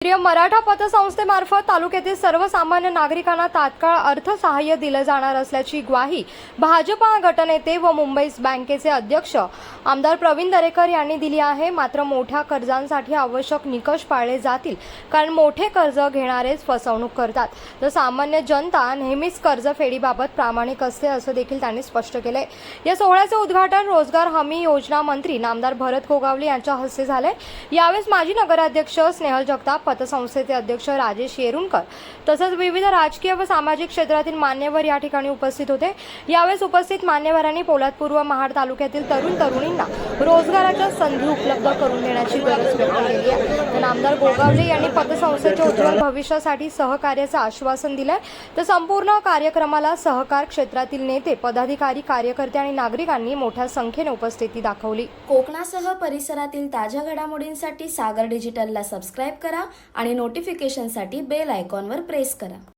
केंद्रीय मराठा पतसंस्थेमार्फत तालुक्यातील सर्वसामान्य नागरिकांना तात्काळ अर्थसहाय्य दिलं जाणार असल्याची ग्वाही भाजपा गटनेते व मुंबई बँकेचे अध्यक्ष आमदार प्रवीण दरेकर यांनी दिली आहे. मात्र मोठ्या कर्जांसाठी आवश्यक निकष पाळले जातील कारण मोठे कर्ज घेणारेच फसवणूक करतात. तर सामान्य जनता नेहमीच कर्जफेडीबाबत प्रामाणिक असते असं देखील त्यांनी स्पष्ट केलंय. या सोहळ्याचे उद्घाटन रोजगार हमी योजना मंत्री नामदार भरत गोगावले यांच्या हस्ते झाले यावेळेस माजी नगराध्यक्ष स्नेहल जगताप पतसंस्थेचे अध्यक्ष राजेश येरुणकर तसंच विविध राजकीय व सामाजिक क्षेत्रातील मान्यवर या ठिकाणी उपस्थित होते. यावेळेस उपस्थित मान्यवरांनी पोलादपूर व महाड तालुक्यातील तरुण तरुणींना रोजगाराच्या संधी उपलब्ध करून देण्याची गरज व्यक्त केली आहे. तर नामदार गोगावले यांनी पतसंस्थेच्या उज्ज्वल भविष्यासाठी सहकार्याचं आश्वासन दिलंय. तर संपूर्ण कार्यक्रमाला सहकार क्षेत्रातील नेते पदाधिकारी कार्यकर्ते आणि नागरिकांनी मोठ्या संख्येने उपस्थिती दाखवली. कोकणासह परिसरातील ताज्या घडामोडींसाठी सागर डिजिटलला सबस्क्राईब करा. आणि नोटिफिकेशनसाठी बेल आयकॉनवर प्रेस करा.